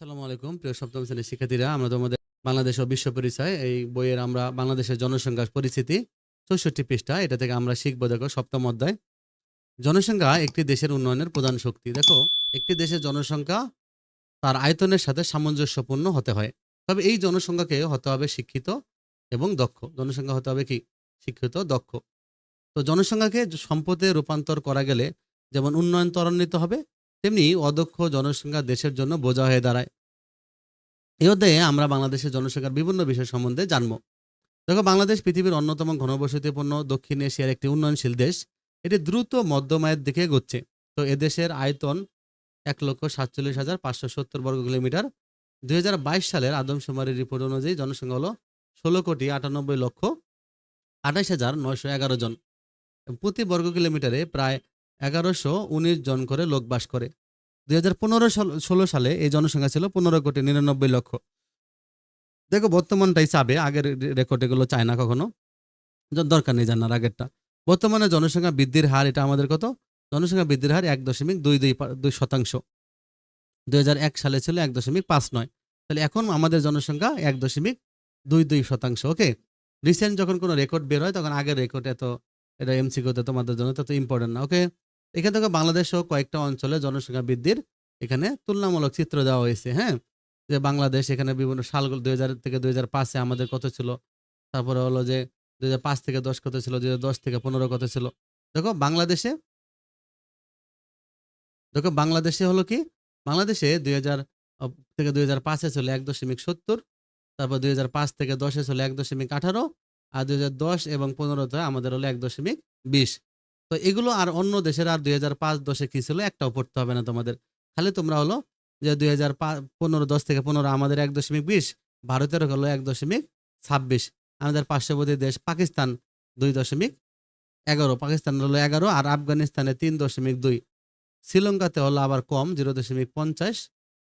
আসসালামু আলাইকুম, প্রিয় সপ্তম শ্রেণির শিক্ষার্থীরা। আমরা তোমাদের বাংলাদেশ ও বিশ্ব পরিচয়, এই বইয়ের আমরা বাংলাদেশের জনসংখ্যার পরিস্থিতি চৌষট্টি পৃষ্ঠা। এটা থেকে আমরা শিখব, দেখো, সপ্তম অধ্যায়। জনসংখ্যা একটি দেশের উন্নয়নের প্রধান শক্তি। দেখো, একটি দেশের জনসংখ্যা তার আয়তনের সাথে সামঞ্জস্যপূর্ণ হতে হয়। তবে এই জনসংখ্যাকে হতে হবে শিক্ষিত এবং দক্ষ। জনসংখ্যা হতে হবে কি? শিক্ষিত, দক্ষ। তো জনসংখ্যাকে সম্পদে রূপান্তর করা গেলে যেমন উন্নয়ন ত্বরান্বিত হবে তেমনি অদক্ষ জনসংখ্যা দেশের জন্য বোঝা হয়ে দাঁড়ায়। এই অধ্যায়ে আমরা বাংলাদেশের জনসংখ্যার বিভিন্ন বিষয় সম্বন্ধে জানব। দেখো, বাংলাদেশ পৃথিবীর অন্যতম ঘনবসতিপূর্ণ দক্ষিণ এশিয়ার একটি উন্নয়নশীল দেশ। এটি দ্রুত মধ্যমায়ের দিকে এগোচ্ছে। তো এদেশের আয়তন এক লক্ষ সাতচল্লিশ হাজার পাঁচশো সত্তর বর্গ কিলোমিটার। দুই হাজার বাইশ সালের আদমশুমারির রিপোর্ট অনুযায়ী জনসংখ্যা হলো ষোলো কোটি আটানব্বই লক্ষ আঠাইশ হাজার নয়শো এগারো জন। প্রতি বর্গ কিলোমিটারে প্রায় এগারোশো উনিশ জন করে লোক বাস করে। দুই হাজার পনেরো ষোলো সালে এই জনসংখ্যা ছিল পনেরো কোটি নিরানব্বই লক্ষ। দেখো, বর্তমানটাই চাবে, আগের রেকর্ড এগুলো চায় না কখনো। দরকার নেই জানার আগেরটা। বর্তমানে জনসংখ্যা বৃদ্ধির হার, এটা আমাদের কত? জনসংখ্যা বৃদ্ধির হার এক দশমিক দুই দুই দুই শতাংশ। দুই হাজার এক সালে ছিল এক দশমিক পাঁচ নয়। তাহলে এখন আমাদের জনসংখ্যা এক দশমিক দুই দুই শতাংশ, ওকে? রিসেন্ট যখন কোনো রেকর্ড বের হয়, তখন আগের রেকর্ড এত, এটা এমসিকিউতে তোমাদের জন্য তত ইম্পর্টেন্ট না, ওকে? এখান থেকে বাংলাদেশ সহ কয়েকটা অঞ্চলে জনসংখ্যা বৃদ্ধির এখানে তুলনামূলক চিত্র দেওয়া হয়েছে হ্যাঁ? যে বাংলাদেশ এখানে বিভিন্ন সালগুলো দুই হাজার থেকে দুই হাজার পাঁচে আমাদের কত ছিল? তারপরে হলো যে দুই হাজার পাঁচ থেকে দশ কত ছিল? দুই হাজার দশ থেকে পনেরো কত ছিল? দেখো বাংলাদেশে দেখো বাংলাদেশে হলো কি? বাংলাদেশে দুই হাজার থেকে দুই হাজার পাঁচে ছিল এক দশমিক সত্তর, তারপর দুই হাজার পাঁচ থেকে দশে ছিল এক দশমিক আঠারো, আর দুই হাজার দশ এবং পনেরোতে আমাদের হলো এক দশমিক বিশ। তো এগুলো আর অন্য দেশের আর দুই হাজার পাঁচ দশে কি ছিল? একটাও পড়তে হবে না তোমাদের। খালি তোমরা হলো যে দুই হাজার পনেরো দশ থেকে পনেরো, আমাদের এক দশমিক বিশ ভারতের হলো এক দশমিক ছাব্বিশ, আমাদের পার্শ্ববর্তী দেশ পাকিস্তান দুই দশমিক এগারো, পাকিস্তান হলো এগারো আর আফগানিস্তানে তিন দশমিক দুই। শ্রীলঙ্কাতে হলো আবার কম, জিরো দশমিক পঞ্চাশ,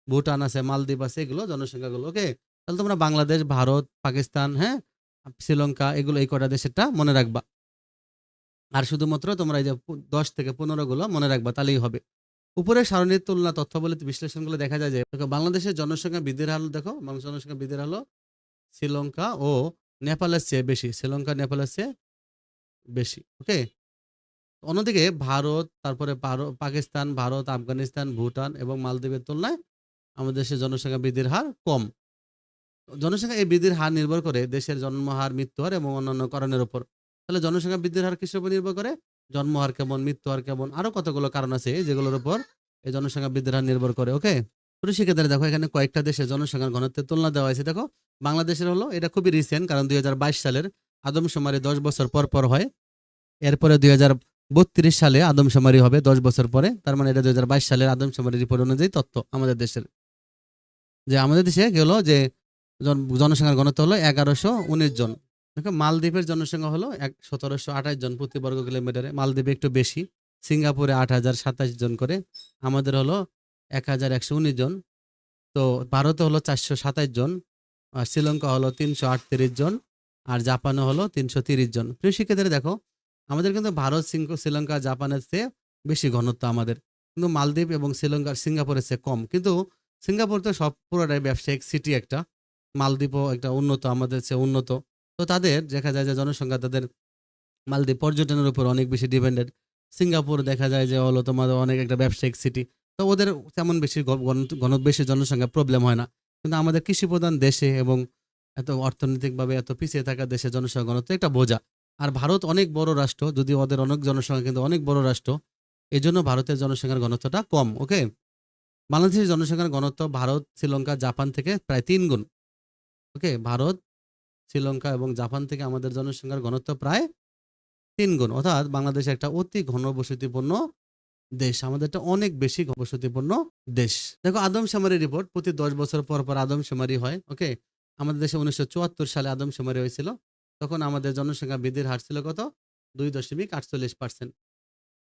ভুটান আছে, মালদ্বীপ আছে, এগুলো জনসংখ্যাগুলো ওকে তাহলে তোমরা বাংলাদেশ, ভারত, পাকিস্তান হ্যাঁ শ্রীলঙ্কা, এগুলো এই কটা দেশেরটা মনে রাখবা। আর শুধুমাত্র তোমরা এই যে দশ থেকে পনেরো গুলো মনে রাখবা তাহলেই হবে। উপরের সারণীর তুলনা তথ্যাবলী বিশ্লেষণগুলো দেখা যায় যে দেখো, বাংলাদেশের জনসংখ্যা বৃদ্ধির হার দেখো বাংলাদেশ জনসংখ্যা বৃদ্ধির হার শ্রীলঙ্কা ও নেপালের চেয়ে বেশি শ্রীলঙ্কা নেপালের চেয়ে বেশি ওকে অন্যদিকে ভারত তারপরে পাকিস্তান ভারত আফগানিস্তান ভুটান এবং মালদ্বীপের তুলনায় আমাদের দেশের জনসংখ্যা বৃদ্ধির হার কম। জনসংখ্যা এই বৃদ্ধির হার নির্ভর করে দেশের জন্মহার মৃত্যু হার এবং অন্যান্য কারণের উপর। তাহলে জনসংখ্যা বৃদ্ধির হার কিসের উপর নির্ভর করে? জন্ম হার কেমন, মৃত্যু হার কেমন? আরও কতগুলো কারণ আছে যেগুলোর উপর এই জনসংখ্যা বৃদ্ধির হার নির্ভর করে, ওকে? পুরো শিক্ষার্থীরা দেখো এখানে কয়েকটা দেশের জনসংখ্যার ঘনত্বের তুলনা দেওয়া হয়েছে। দেখো বাংলাদেশের হলো, এটা খুবই রিসেন্ট কারণ দুই হাজার বাইশ সালের আদমশুমারি দশ বছর পর পর হয়। এরপরে দুই বত্রিশ সালে আদমশুমারি হবে দশ বছর পরে। তার মানে এটা দুই হাজার বাইশ সালের আদমশুমারি রিপোর্ট অনুযায়ী তথ্য আমাদের দেশের। যে আমাদের দেশে গেল যে জন- জনসংখ্যার ঘনত্ব হলো এগারোশো উনিশ জন। দেখো, মালদ্বীপের জনসংখ্যা হলো এক, সতেরোশো আঠাশ জন প্রতি বর্গ কিলোমিটারে। মালদ্বীপে একটু বেশি, সিঙ্গাপুরে আট হাজার সাতাশ জন করে, আমাদের হলো এক হাজার একশো উনিশ জন। তো ভারতে হলো চারশো সাতাশ জন, আর শ্রীলঙ্কা হলো তিনশো আটত্রিশ জন, আর জাপানে হলো তিনশো তিরিশ জন। প্রিয় শিক্ষার্থীরা, দেখো, আমাদের কিন্তু ভারত শ্রীলঙ্কা, জাপানের চেয়ে বেশি ঘনত্ব আমাদের। কিন্তু মালদ্বীপ এবং শ্রীলঙ্কার সিঙ্গাপুরের চেয়ে কম। কিন্তু সিঙ্গাপুর তো সব পুরোটাই ব্যবসায়িক সিটি একটা। মালদ্বীপও একটা উন্নত, আমাদের চেয়ে উন্নত। তো তাদের দেখা যায় যে জনসংখ্যা তাদের মালদ্বীপ পর্যটনের উপর অনেক বেশি ডিপেন্ডেন্ট সিঙ্গাপুর দেখা যায় যে হলো তোমাদের অনেক একটা ব্যবসায়িক সিটি তো ওদের তেমন বেশি ঘন বেশি জনসংখ্যা প্রবলেম হয় না। কিন্তু আমাদের কৃষি প্রধান দেশে এবং এত অর্থনৈতিকভাবে এত পিছিয়ে থাকা দেশে জনসংখ্যা ঘনত্ব একটা বোঝা। আর ভারত অনেক বড় রাষ্ট্র যদি ওদের অনেক জনসংখ্যা কিন্তু অনেক বড় রাষ্ট্র এই জন্য ভারতের জনসংখ্যার ঘনত্বটা কম, ওকে? বাংলাদেশের জনসংখ্যার ঘনত্ব ভারত, শ্রীলঙ্কা, জাপান থেকে প্রায় তিন গুণ, ওকে? ভারত শ্রীলঙ্কা এবং জাপান থেকে আমাদের জনসংখ্যার ঘনত্ব প্রায় তিন গুণ। অর্থাৎ বাংলাদেশ একটা অতি ঘনবসতিপূর্ণ দেশ। আমাদেরটা অনেক বেশি ঘনবসতিপূর্ণ দেশ। দেখো আদমশুমারি রিপোর্ট প্রতি দশ বছর পর পর আদমশুমারি হয় ওকে আমাদের দেশে উনিশশো চুয়াত্তর সালে আদমশুমারি হয়েছিল। তখন আমাদের জনসংখ্যা বৃদ্ধির হার ছিল কত? দুই দশমিক আটচল্লিশ পার্সেন্ট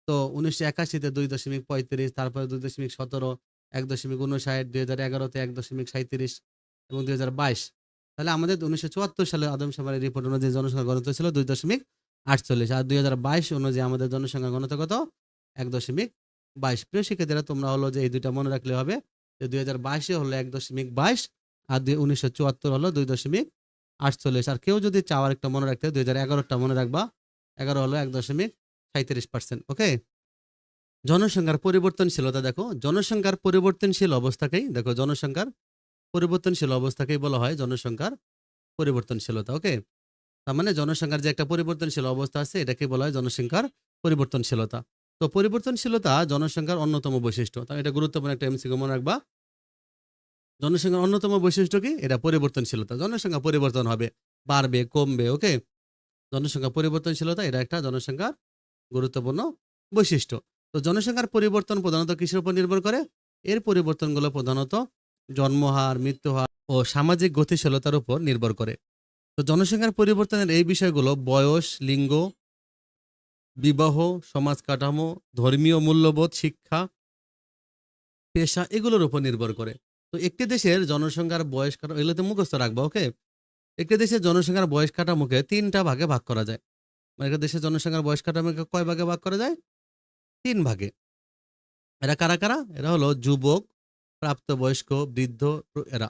তো উনিশশো একাশিতে দুই দশমিক পঁয়ত্রিশ, তারপরে দুই দশমিক সতেরো, এক দশমিক উনষাট, দুই হাজার এগারোতে এক দশমিক সাঁত্রিশ এবং দুই হাজার বাইশ। তাহলে আমাদের উনিশশো চুয়াত্তর সালে আদমশুমারি রিপোর্ট অনুযায়ী জনসংখ্যা ঘনত্ব ছিল দুই দশমিক আটচল্লিশ। আর দুই হাজার বাইশ অনুযায়ী আমাদের জনসংখ্যা ঘনত্ব কত? এক দশমিক বাইশ। প্রিয় শিক্ষার্থীরা, তোমরা হলো যে এই দুইটা মনে রাখলে হবে যে দুই হাজার বাইশে হলো এক দশমিক বাইশ আর দুই উনিশশো চুয়াত্তর হলো দুই দশমিক আটচল্লিশ। আর কেউ যদি চাওয়ার একটা মনে রাখতে, দুই হাজার এগারোটা মনে রাখবা, এগারো হলো এক দশমিক সাঁত্রিশ পার্সেন্ট ওকে? জনসংখ্যার পরিবর্তনশীলতা দেখো, জনসংখ্যার পরিবর্তনশীল অবস্থাকেই দেখো জনসংখ্যার পরিবর্তনশীল অবস্থাকেই বলা হয় জনসংখ্যার পরিবর্তনশীলতা ওকে তার মানে জনসংখ্যার যে একটা পরিবর্তনশীল অবস্থা আছে এটাকে বলা হয় জনসংখ্যার পরিবর্তনশীলতা। তো পরিবর্তনশীলতা জনসংখ্যার অন্যতম বৈশিষ্ট্য। তা এটা গুরুত্বপূর্ণ একটা এমসিকিউ মনে রাখবা। জনসংখ্যার অন্যতম বৈশিষ্ট্য কি? এটা পরিবর্তনশীলতা। জনসংখ্যা পরিবর্তন হবে, বাড়বে, কমবে ওকে জনসংখ্যা পরিবর্তনশীলতা এটা একটা জনসংখ্যার গুরুত্বপূর্ণ বৈশিষ্ট্য। তো জনসংখ্যার পরিবর্তন প্রধানত কিসের উপর নির্ভর করে? এর পরিবর্তনগুলো প্রধানত জন্মহার, মৃত্যুহার ও সামাজিক গতিশীলতার উপর নির্ভর করে। তো জনসংখ্যার পরিবর্তনের এই বিষয়গুলো বয়স, লিঙ্গ, বিবাহ, সমাজ কাঠামো, ধর্মীয় মূল্যবোধ, শিক্ষা, পেশা এগুলোর উপর নির্ভর করে। তো একটি দেশের জনসংখ্যার বয়স কাঠামো এগুলোতে মুখস্থ রাখব ওকে একটি দেশের জনসংখ্যার বয়স কাঠামোকে তিনটা ভাগে ভাগ করা যায়। মানে একটা দেশের জনসংখ্যার বয়স কাঠামোকে কয় ভাগে ভাগ করা যায়? তিন ভাগে। এরা কারা কারা? এরা হলো যুবক প্রাপ্তবয়স্ক, বৃদ্ধ, এরা।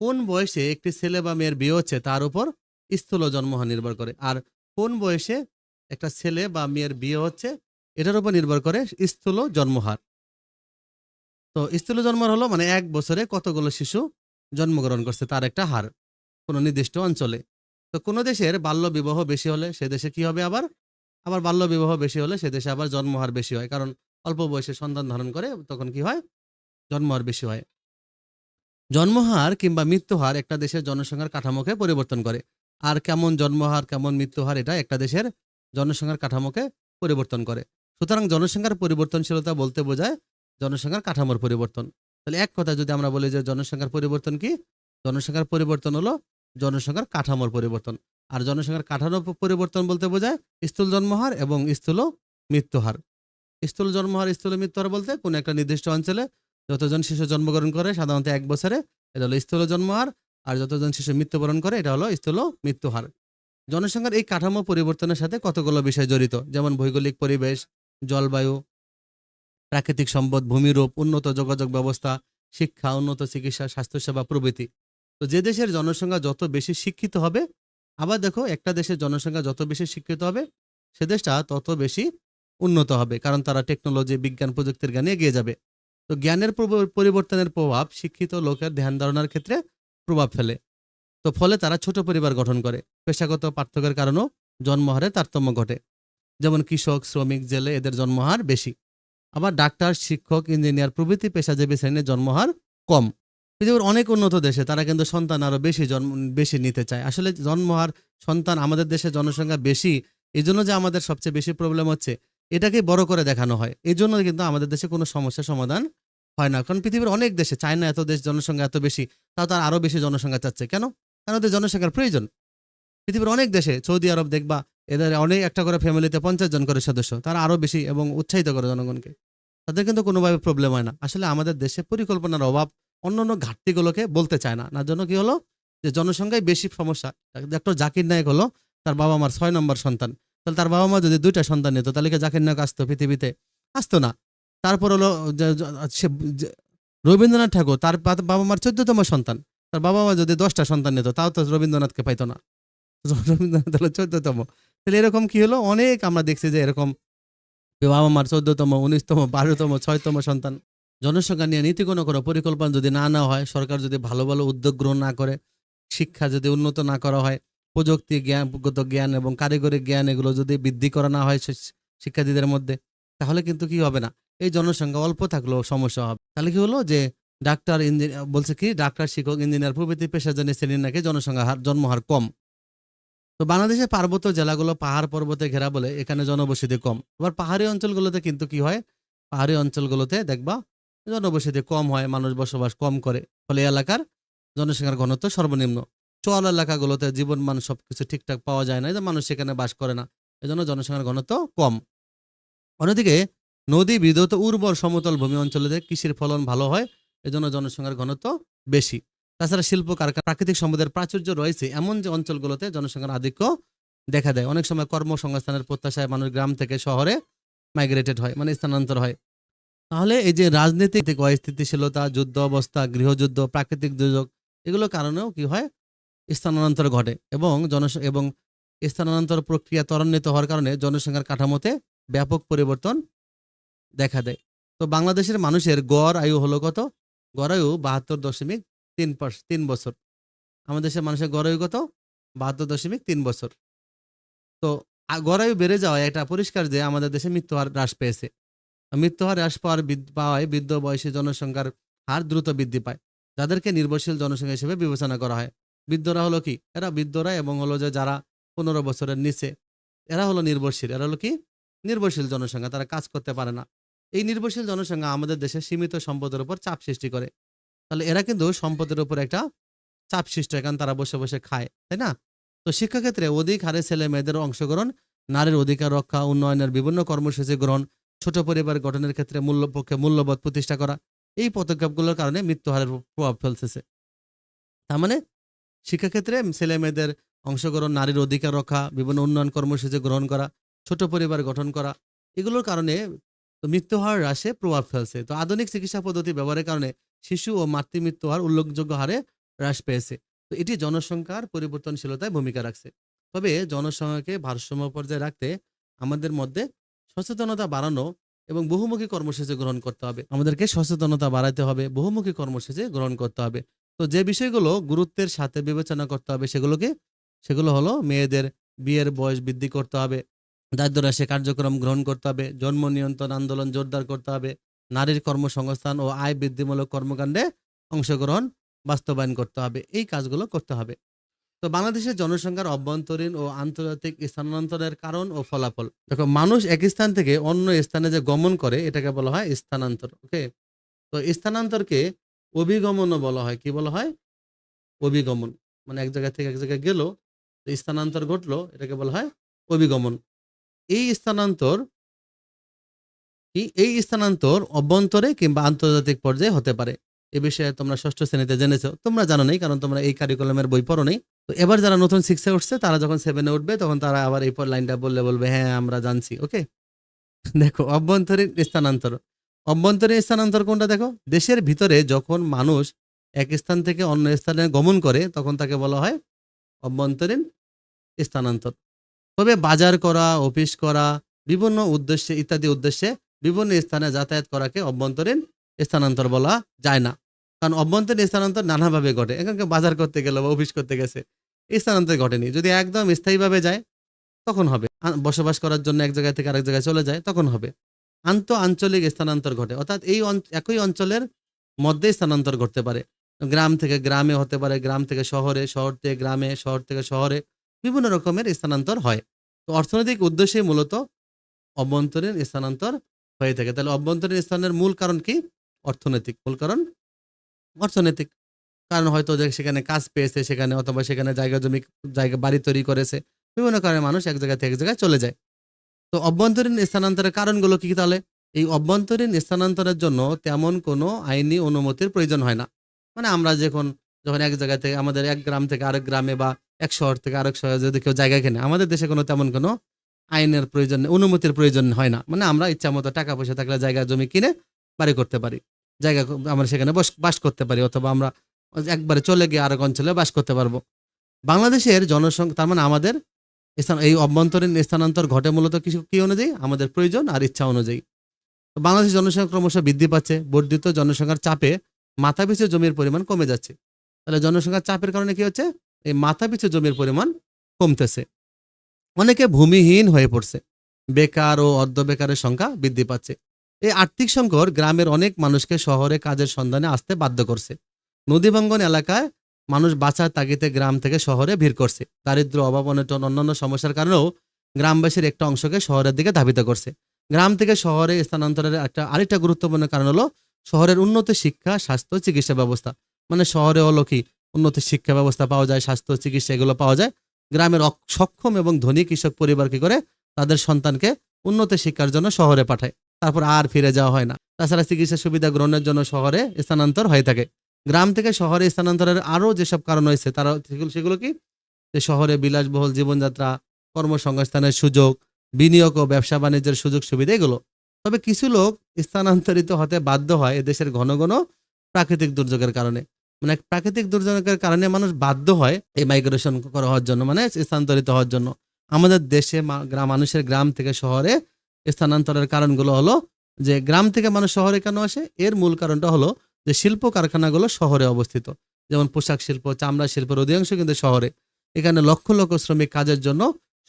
কোন বয়সে একটি ছেলে বা মেয়ের বিয়ে হচ্ছে তার উপর স্থূল জন্মহার নির্ভর করে। আর কোন বয়সে একটা ছেলে বা মেয়ের বিয়ে হচ্ছে এটার উপর নির্ভর করে স্থূল জন্মহার। তো স্থূল জন্মহার হলো মানে এক বছরে কতগুলো শিশু জন্মগ্রহণ করছে তার একটা হার কোনো নির্দিষ্ট অঞ্চলে। তো কোনো দেশের বাল্য বিবাহ বেশি হলে সে দেশে কি হবে আবার? আবার বাল্য বিবাহ বেশি হলে সে দেশে আবার জন্মহার বেশি হয়। কারণ অল্প বয়সে সন্তান ধারণ করে তখন কি হয়? জন্মহার বেশি হয়। জন্মহার কিংবা মৃত্যুহার একটা দেশের জনসংখ্যার কাঠামোকে পরিবর্তন করে। আর কেমন জন্মহার কেমন মৃত্যুহার এটা একটা দেশের জনসংখ্যার কাঠামোকে পরিবর্তন করে। সুতরাং জনসংখ্যার পরিবর্তনশীলতা বলতে বোঝায় জনসংখ্যার কাঠামোর পরিবর্তন। তাহলে এক কথা যদি আমরা বলি যে জনসংখ্যার পরিবর্তন কি? জনসংখ্যার পরিবর্তন হলো জনসংখ্যার কাঠামোর পরিবর্তন। আর জনসংখ্যার কাঠামো পরিবর্তন বলতে বোঝায় স্থূল জন্মহার এবং স্থূল মৃত্যুহার স্থূল জন্মহার স্থূল মৃত্যুহার বলতে কোনো একটা নির্দিষ্ট অঞ্চলে যতজন শিশু জন্মগ্রহণ করে সাধারণত এক বছরে, এটা হলো স্থূল জন্মহার আর যতজন শিশু মৃত্যুবরণ করে, এটা হলো স্থূল মৃত্যুহার জনসংখ্যার এই কাঠামো পরিবর্তনের সাথে কতগুলো বিষয় জড়িত? যেমন ভৌগোলিক পরিবেশ, জলবায়ু, প্রাকৃতিক সম্পদ, ভূমিরূপ, উন্নত যোগাযোগ ব্যবস্থা, শিক্ষা, উন্নত চিকিৎসা, স্বাস্থ্যসেবা, প্রভৃতি। তো যে দেশের জনসংখ্যা যত বেশি শিক্ষিত হবে, আবার দেখো একটা দেশের জনসংখ্যা যত বেশি শিক্ষিত হবে, সে দেশটা তত বেশি উন্নত হবে, কারণ তারা টেকনোলজি, বিজ্ঞান, প্রযুক্তির জ্ঞানে এগিয়ে যাবে। তো জ্ঞানের পরিবর্তনের প্রভাব শিক্ষিত লোকের ধ্যান ধারণার ক্ষেত্রে প্রভাব ফেলে। তো ফলে তারা ছোট পরিবার গঠন করে। পেশাগত পার্থক্যের কারণেও জন্মহারে তারতম্য ঘটে। যেমন কৃষক, শ্রমিক, জেলে এদের জন্মহার বেশি। আবার ডাক্তার, শিক্ষক, ইঞ্জিনিয়ার প্রভৃতি পেশাজীবী শ্রেণির জন্মহার কম। পৃথিবীর অনেক উন্নত দেশে তারা কিন্তু সন্তান আরও বেশি জন্ম, বেশি নিতে চায়। আসলে জন্মহার সন্তান আমাদের দেশে জনসংখ্যা বেশি। এই জন্য যে আমাদের সবচেয়ে বেশি প্রবলেম হচ্ছে এটাকে বড় করে দেখানো হয়। এই জন্য কিন্তু আমাদের দেশে কোনো সমস্যার সমাধান হয় না। কারণ পৃথিবীর অনেক দেশে, চায়না এত দেশ জনসংখ্যা এত বেশি, তাও তার আরও বেশি জনসংখ্যা চাচ্ছে। কেন? কারণ ওদের জনসংখ্যার প্রয়োজন। পৃথিবীর অনেক দেশে, সৌদি আরব দেখবা এদের অনেক, একটা করে ফ্যামিলিতে পঞ্চাশ জন করে সদস্য, তারা আরও বেশি এবং উৎসাহিত করে জনগণকে। তাদের কিন্তু কোনোভাবে প্রবলেম হয় না। আসলে আমাদের দেশে পরিকল্পনার অভাব অন্য অন্য ঘাটতিগুলোকে বলতে চায় না। না জন্য কি হলো? যে জনসংখ্যায় বেশি সমস্যা। ডক্টর জাকির নায়ক হলো তার বাবা মার ছয় নম্বর সন্তান। তাহলে তার বাবা মা যদি দুইটা সন্তান নিত, তাহলে কি জাকির নায়ক আসতো পৃথিবীতে? আসতো না। তারপর হলো সে রবীন্দ্রনাথ ঠাকুর, তার বাবা মার চোদ্দতম সন্তান। তার বাবা মা যদি দশটা সন্তান নিত, তাও তো রবীন্দ্রনাথকে পাইতো না। রবীন্দ্রনাথ হলো চোদ্দতম। তাহলে এরকম কি হলো? অনেক আমরা দেখছি যে এরকম বাবা মার চোদ্দতম, উনিশতম, বারোতম, ছয়তম সন্তান। জনসংখ্যা নিয়ে নীতি কোনো কোনো পরিকল্পনা যদি না নেওয়া হয়, সরকার যদি ভালো ভালো উদ্যোগ গ্রহণ না করে, শিক্ষা যদি উন্নত না করা হয় প্রযুক্তি জ্ঞানগত জ্ঞান এবং কারিগরি জ্ঞান এগুলো যদি বৃদ্ধি করা না হয় শিক্ষার্থীদের মধ্যে, তাহলে কিন্তু কি হবে না? এই জনসংখ্যা অল্প থাকলেও সমস্যা হবে। তাহলে কি হলো যে, ডাক্তার ইঞ্জিনিয়ার বলছে কি, ডাক্তার, শিক্ষক, ইঞ্জিনিয়ার, প্রভৃতি পেশাজনের শ্রেণির নাকি জনসংখ্যা হার, জন্মহার কম। তো বাংলাদেশের পার্বত্য জেলাগুলো পাহাড় পর্বতে ঘেরা বলে এখানে জনবসতি কম। আবার পাহাড়ি অঞ্চলগুলোতে কিন্তু কি হয়? পাহাড়ি অঞ্চলগুলোতে দেখবা জনবসতি কম হয়, মানুষ বসবাস কম করে। ফলে এলাকার জনসংখ্যার ঘনত্ব সর্বনিম্ন। চল এলাকাগুলোতে জীবন জীবনমান সবকিছু ঠিকঠাক পাওয়া যায় না। যে মানুষ সেখানে বাস করে না। এজন্য জনসংখ্যার ঘনত্ব কম। অন্যদিকে নদী বিধৌত উর্বর সমতল ভূমি অঞ্চলে কৃষির ফলন ভালো হয়, এজন্য জনসংখ্যার ঘনত্ব বেশি। তাছাড়া শিল্প, কারখানা, প্রাকৃতিক সম্পদের প্রাচুর্য রয়েছে এমন যে অঞ্চলগুলোতে জনসংখ্যার আধিক্য দেখা দেয়। অনেক সময় কর্মসংস্থানের প্রত্যাশায় মানুষ গ্রাম থেকে শহরে মাইগ্রেটেড হয় মানে স্থানান্তর হয়। তাহলে এই যে রাজনীতিক, অস্থিতিশীলতা যুদ্ধ অবস্থা গৃহযুদ্ধ, প্রাকৃতিক দুর্যোগ এগুলোর কারণেও কি হয়? স্থানান্তর ঘটে এবং জনস, এবং স্থানান্তর প্রক্রিয়া ত্বরান্বিত হওয়ার কারণে জনসংখ্যার কাঠামোতে ব্যাপক পরিবর্তন দেখা দেয়। তো বাংলাদেশের মানুষের গড় আয়ু হলো কত? গড় আয়ু বাহাত্তর দশমিক তিন তিন বছর। আমাদের দেশের মানুষের গড় আয়ু কত? বাহাত্তর দশমিক তিন বছর। তো গড় আয়ু বেড়ে যাওয়ায় এটা পরিষ্কার যে আমাদের দেশে মৃত্যু হার হ্রাস পেয়েছে। মৃত্যু হার হ্রাস পাওয়ার পাওয়ায় বৃদ্ধ বয়সী জনসংখ্যার হার দ্রুত বৃদ্ধি পায়। যাদেরকে নির্ভরশীল জনসংখ্যা হিসেবে বিবেচনা করা হয়। বৃদ্ধরা হলো কি? এরা বৃদ্ধরা এবং হলো যে যারা পনেরো বছরের নিচে, এরা হলো নির্ভরশীল। এরা হলো কি? নির্ভরশীল জনসংখ্যা, তারা কাজ করতে পারে না। এই নির্ভরশীল জনসংখ্যা আমাদের দেশে সীমিত সম্পদের উপর চাপ সৃষ্টি করে। তাহলে এরা কিন্তু সম্পদের উপর একটা চাপ সৃষ্টি হয়, কারণ তারা বসে বসে খায়, তাই না? তো শিক্ষাক্ষেত্রে অধিক হারে ছেলে মেয়েদের অংশগ্রহণ, নারীর অধিকার রক্ষা, উন্নয়নের বিভিন্ন কর্মসূচি গ্রহণ, ছোট পরিবার গঠনের ক্ষেত্রে মূল্য পক্ষে মূল্যবোধ প্রতিষ্ঠা করা, এই পদক্ষেপগুলোর কারণে মৃত্যু হারের প্রভাব ফেলতেছে। তার মানে শিক্ষাক্ষেত্রে ছেলে মেয়েদের অংশগ্রহণ, নারীর অধিকার রক্ষা, বিভিন্ন উন্নয়ন কর্মসূচি গ্রহণ করা, ছোট পরিবার গঠন করা, এগুলোর কারণে মৃত্যু হার হ্রাসে প্রভাব ফেলছে। তো আধুনিক চিকিৎসা পদ্ধতি ব্যবহারের কারণে শিশু ও মাতৃমৃত্যু হার উল্লেখযোগ্য হারে হ্রাস পেয়েছে। তো এটি জনসংখ্যার পরিবর্তনশীলতায় ভূমিকা রাখছে। তবে জনসংখ্যাকে ভারসাম্য পর্যায়ে রাখতে আমাদের মধ্যে সচেতনতা বাড়ানো এবং বহুমুখী কর্মসূচি গ্রহণ করতে হবে। আমাদেরকে সচেতনতা বাড়াতে হবে, বহুমুখী কর্মসূচি গ্রহণ করতে হবে। তো যে বিষয়গুলো গুরুত্বের সাথে বিবেচনা করতে হবে সেগুলোকে, সেগুলো হলো মেয়েদের বিয়ের বয়স বৃদ্ধি করতে হবে দারিদ্র হ্রাসে কার্যক্রম গ্রহণ করতে হবে, জন্ম নিয়ন্ত্রণ আন্দোলন জোরদার করতে হবে, নারীর কর্মসংস্থান ও আয় বৃদ্ধিমূলক কর্মকাণ্ডে অংশগ্রহণ বাস্তবায়ন করতে হবে, এই কাজগুলো করতে হবে। তো বাংলাদেশের জনসংখ্যার অভ্যন্তরীণ ও আন্তর্জাতিক স্থানান্তরের কারণ ও ফলাফল। দেখো, মানুষ এক স্থান থেকে অন্য স্থানে যে গমন করে, এটাকে বলা হয় স্থানান্তর ওকে তো স্থানান্তরকে অভিগমনও বলা হয়। কি বলা হয়? অভিগমন। মানে এক জায়গা থেকে এক জায়গায় গেল স্থানান্তর ঘটলো, এটাকে বলা হয় অভিগমন। এই স্থানান্তর কি? এই স্থানান্তর অভ্যন্তরে কিংবা আন্তর্জাতিক পর্যায়ে হতে পারে। এ বিষয়ে তোমরা ষষ্ঠ শ্রেণীতে জেনেছো। তোমরা জানো নেই, কারণ তোমরা এই কারিকুলামের বই পড়ো নেই। তো এবার যারা নতুন সিক্সে উঠছে, তারা যখন সেভেনে উঠবে, তখন তারা আবার এই লাইনটা বললে বলবে হ্যাঁ আমরা জানছি। ওকে দেখো, অভ্যন্তরীণ স্থানান্তর। অভ্যন্তরীণ স্থানান্তর কোনটা দেখো? দেশের ভিতরে যখন মানুষ এক স্থান থেকে অন্য স্থানে গমন করে, তখন তাকে বলা হয় অভ্যন্তরীণ স্থানান্তর। তবে বাজার করা, অফিস করা, বিভিন্ন উদ্দেশ্যে, ইত্যাদি উদ্দেশ্যে বিভিন্ন স্থানে যাতায়াত করাকে অভ্যন্তরীণ স্থানান্তর বলা যায় না। কারণ অভ্যন্তরীণ স্থানান্তর নানাভাবে ঘটে। এখানকে বাজার করতে গেল বা অফিস করতে গেছে স্থানান্তর ঘটেনি। যদি একদম স্থায়ীভাবে যায়, তখন হবে। বসবাস করার জন্য এক জায়গা থেকে আরেক জায়গায় চলে যায়, তখন হবে। আন্ত আঞ্চলিক স্থানান্তর ঘটে। অর্থাৎ এই একই অঞ্চলের মধ্যে স্থানান্তর ঘটতে পারে। গ্রাম থেকে গ্রামে হতে পারে, গ্রাম থেকে শহরে, শহর থেকে গ্রামে, শহর থেকে শহরে বিভিন্ন রকমের স্থানান্তর হয়। তো অর্থনৈতিক উদ্দেশ্যে মূলত অভ্যন্তরীণ স্থানান্তর হয়ে থাকে। তাহলে অভ্যন্তরীণ স্থানের মূল কারণ কি? অর্থনৈতিক, মূল কারণ অর্থনৈতিক। কারণ হয়তো যে সেখানে কাজ পেয়েছে, সেখানে অথবা সেখানে জায়গা জমি, জায়গা বাড়ি তৈরি করেছে, বিভিন্ন কারণে মানুষ এক জায়গা থেকে এক জায়গায় চলে যায়। তো অভ্যন্তরীণ স্থানান্তরের কারণগুলো কি তাহলে? এই অভ্যন্তরীণ স্থানান্তরের জন্য তেমন কোনো আইনি অনুমতির প্রয়োজন হয় না। মানে আমরা যখন যখন এক জায়গা থেকে, আমাদের এক গ্রাম থেকে আরেক গ্রামে বা এক শহর থেকে আরেক শহরে যদি কেউ জায়গা কেনে, আমাদের দেশে কোনো তেমন কোনো আইনের প্রয়োজন, অনুমতির প্রয়োজন হয় না। মানে আমরা ইচ্ছা মতো টাকা পয়সা থাকলে জায়গা, জমি কিনে বাড়ি করতে পারি। জায়গা আমরা সেখানে বস, বাস করতে পারি অথবা আমরা একবারে চলে গিয়ে আরেক অঞ্চলে বাস করতে পারব। বাংলাদেশের জনসংখ্যা তার মানে আমাদের স্থান এই অভ্যন্তরীণ স্থানান্তর ঘটে মূলত কিছু কি অনুযায়ী? আমাদের প্রয়োজন আর ইচ্ছা অনুযায়ী। বাংলাদেশের জনসংখ্যা ক্রমশ বৃদ্ধি পাচ্ছে। বর্ধিত জনসংখ্যার চাপে মাথাপিছু জমির পরিমাণ কমে যাচ্ছে। তাহলে জনসংখ্যার চাপের কারণে কি হচ্ছে? এই মাথাপিছু জমির পরিমাণ কমতেছে। অনেকে ভূমিহীন হয়ে পড়ছে। বেকার ও অর্ধ বেকারের সংখ্যা বৃদ্ধি পাচ্ছে। এই আর্থিক সংকট গ্রামের অনেক মানুষকে শহরে কাজের সন্ধানে আসতে বাধ্য করছে। নদীভাঙ্গন এলাকায় মানুষ বাঁচার তাগিদে গ্রাম থেকে শহরে ভিড় করছে। দারিদ্র অভাব, অনটন, অন্যান্য সমস্যার কারণেও গ্রামবাসীর একটা অংশকে শহরের দিকে ধাবিত করছে। গ্রাম থেকে শহরে স্থানান্তরের একটা আরেকটা গুরুত্বপূর্ণ কারণ হলো শহরের উন্নত শিক্ষা, স্বাস্থ্য, চিকিৎসা ব্যবস্থা। মানে শহরে হলো কি, উন্নত শিক্ষা ব্যবস্থা পাওয়া যায়, স্বাস্থ্য, চিকিৎসা এগুলো পাওয়া যায়। গ্রামের সক্ষম এবং ধনী কৃষক পরিবার কি করে তাদের সন্তানকে উন্নত শিক্ষার জন্য শহরে পাঠায়। তারপর আর ফিরে যাওয়া হয় না। তাছাড়া চিকিৎসা সুবিধা গ্রহণের জন্য শহরে স্থানান্তর হয়ে থাকে। গ্রাম থেকে শহরে স্থানান্তরের আরও যেসব কারণ হয়েছে তারা সেগুলো সেগুলো কি? যে শহরে বিলাসবহুল জীবনযাত্রা, কর্মসংস্থানের সুযোগ, বিনিয়োগ ও ব্যবসা বাণিজ্যের সুযোগ সুবিধা, এগুলো। তবে কিছু লোক স্থানান্তরিত হতে বাধ্য হয় এদেশের ঘন ঘন প্রাকৃতিক দুর্যোগের কারণে। মানে প্রাকৃতিক দুর্যোগের কারণে মানুষ বাধ্য হয় এই মাইগ্রেশন করা হওয়ার জন্য মানে স্থানান্তরিত হওয়ার জন্য। আমাদের দেশে গ্রাম মানুষের গ্রাম থেকে শহরে স্থানান্তরের কারণগুলো হলো যে, গ্রাম থেকে মানুষ শহরে কেন আসে? এর মূল কারণটা হলো যে শিল্প কারখানাগুলো শহরে অবস্থিত। যেমন পোশাক শিল্প, চামড়া শিল্পের অধিকাংশ কিন্তু শহরে। এখানে লক্ষ লক্ষ শ্রমিক কাজের জন্য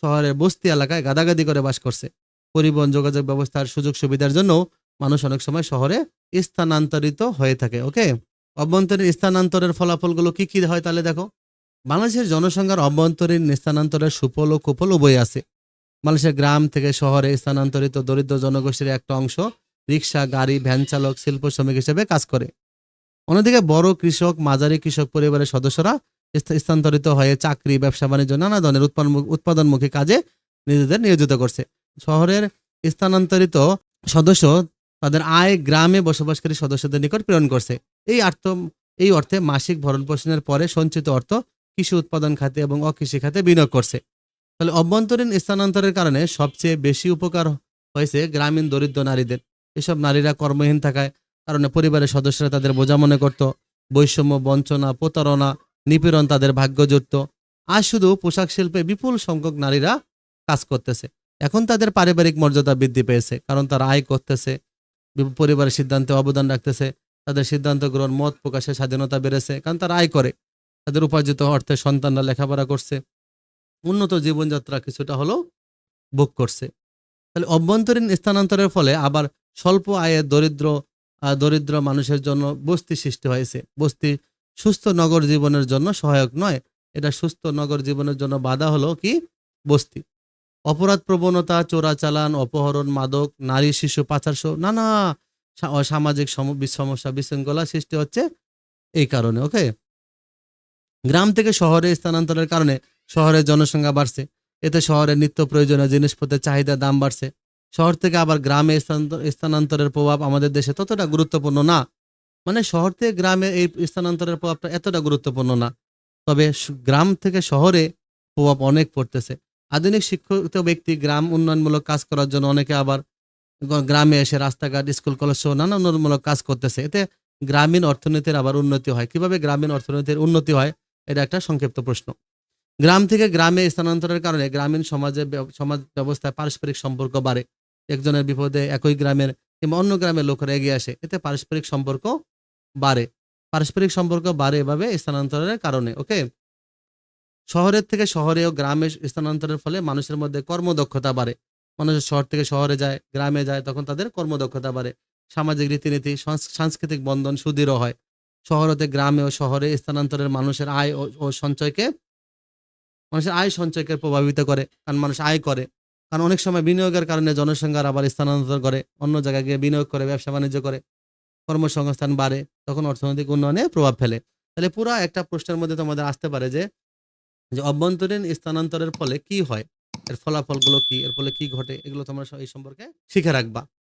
শহরের বস্তি এলাকায় গাদাগাদি করে বাস করছে। পরিবহন যোগাযোগ ব্যবস্থার সুযোগ সুবিধার জন্য মানুষ অনেক সময় শহরে স্থানান্তরিত হয়ে থাকে, ওকে? অভ্যন্তরীণ স্থানান্তরের ফলাফলগুলো কি কি হয় তাহলে দেখো। বাংলাদেশের জনসংখ্যার অভ্যন্তরীণ স্থানান্তরের সুফল ও কুফল উভয় আছে। বাংলাদেশের গ্রাম থেকে শহরে স্থানান্তরিত দরিদ্র জনগোষ্ঠীর একটা অংশ রিক্সা, গাড়ি, ভ্যান চালক, শিল্প শ্রমিক হিসেবে কাজ করে। অন্যদিকে বড় কৃষক, মাঝারি কৃষক পরিবারের সদস্যরা স্থানান্তরিত হয়ে চাকরি, ব্যবসা, বাণিজ্য, নানা ধরনের উৎপাদন- উৎপাদনমুখী কাজে নিজেদের নিয়োজিত করছে। শহরের স্থানান্তরিত সদস্য তাদের আয় গ্রামে বসবাসকারী সদস্যদের নিকট প্রেরণ করছে। এই অর্থ এই অর্থে মাসিক ভরণ পোষণের পরে সঞ্চিত অর্থ কৃষি উৎপাদন খাতে এবং অকৃষি খাতে বিনিয়োগ করছে। তাহলে অভ্যন্তরীণ স্থানান্তরের কারণে সবচেয়ে বেশি উপকার হয়েছে গ্রামীণ দরিদ্র নারীদের। এসব নারীরা কর্মহীন থাকায় কারণে পরিবারের সদস্যরা তাদের বোঝা মনে করত, বৈষম্য, বঞ্চনা, প্রতারণা, নিপীড়ন তাদের ভাগ্য জুটত। আজ শুধু পোশাক শিল্পে বিপুল সংখ্যক নারীরা কাজ করতেছে। এখন তাদের পারিবারিক মর্যাদা বৃদ্ধি পেয়েছে, কারণ তারা আয় করতেছে পরিবারের সিদ্ধান্তে অবদান রাখতেছে, তাদের সিদ্ধান্ত গ্রহণ, মত প্রকাশের স্বাধীনতা বেড়েছে, কারণ তারা আয় করে। তাদের উপার্জিত অর্থে সন্তানরা লেখাপড়া করছে। উন্নত জীবনযাত্রা কিছুটা হলেও ভোগ করছে। তাহলে অভ্যন্তরীণ স্থানান্তরের ফলে আবার স্বল্প আয়ের, দরিদ্র দরিদ্র মানুষের জন্য বস্তি সৃষ্টি হয়েছে। বস্তি সুস্থ নগর জীবনের জন্য সহায়ক নয়। এটা সুস্থ নগর জীবনের জন্য বাধা হলো কি? বস্তি। অপরাধ প্রবণতা, চোরাচালান, অপহরণ, মাদক, নারী, শিশু, পাচার সহ নানা সামাজিক সম- সমস্যা বিশৃঙ্খলা সৃষ্টি হচ্ছে এই কারণে ওকে গ্রাম থেকে শহরে স্থানান্তরের কারণে শহরের জনসংখ্যা বাড়ছে। এতে শহরের নিত্য প্রয়োজনীয় জিনিসপত্রের চাহিদা দাম বাড়ছে। শহর থেকে আবার গ্রামে স্থানান্তর- স্থানান্তরের প্রভাব আমাদের দেশে ততটা গুরুত্বপূর্ণ না। মানে শহর থেকে গ্রামে এই স্থানান্তরের প্রভাবটা এতটা গুরুত্বপূর্ণ না। তবে গ্রাম থেকে শহরে প্রভাব অনেক পড়তেছে। আধুনিক শিক্ষিত ব্যক্তি গ্রাম উন্নয়নমূলক কাজ করার জন্য অনেকে আবার গ্রামে এসে রাস্তাঘাট, স্কুল, কলেজ সহ নানা উন্নয়নমূলক কাজ করতেছে। এতে গ্রামীণ অর্থনীতির আবার উন্নতি হয়। কীভাবে গ্রামীণ অর্থনীতির উন্নতি হয়, এটা একটা সংক্ষিপ্ত প্রশ্ন। গ্রাম থেকে গ্রামে স্থানান্তরের কারণে গ্রামীণ সমাজে সমাজ ব্যবস্থায় পারস্পরিক সম্পর্ক বাড়ে। একজনের বিপদে একই গ্রামের কিংবা অন্য গ্রামের লোকেরা এগিয়ে আসে। এতে পারস্পরিক সম্পর্ক বাড়ে। পারস্পরিক সম্পর্ক বাড়ে এভাবে স্থানান্তরের কারণে, ওকে? শহরের থেকে শহরে ও গ্রামে স্থানান্তরের ফলে মানুষের মধ্যে কর্মদক্ষতা বাড়ে। মানুষ শহর থেকে শহরে যায়, গ্রামে যায়, তখন তাদের কর্মদক্ষতা বাড়ে। সামাজিক রীতিনীতি সাংস্কৃতিক বন্ধন সুদৃঢ় হয়। শহর হতে গ্রামে ও শহরে স্থানান্তরের মানুষের আয় ও সঞ্চয়কে, মানুষের আয় সঞ্চয়কে প্রভাবিত করে, কারণ মানুষ আয় করে। কারণ অনেক সময় বিনিয়োগের কারণে জনসংখ্যার আবার স্থানান্তর করে, অন্য জায়গায় গিয়ে বিনিয়োগ করে, ব্যবসা বাণিজ্য করে, কর্মসংস্থান বাড়ে, তখন অর্থনৈতিক উন্নয়নে প্রভাব ফেলে। তাহলে পুরো একটা প্রশ্নের মধ্যে তোমাদের আসতে পারে যে যে অভ্যন্তরীণ স্থানান্তরের ফলে কি হয়? এর ফলাফলগুলো কি? এর ফলে কি ঘটে? এগুলো তোমরা এই সম্পর্কে শিখে রাখবা।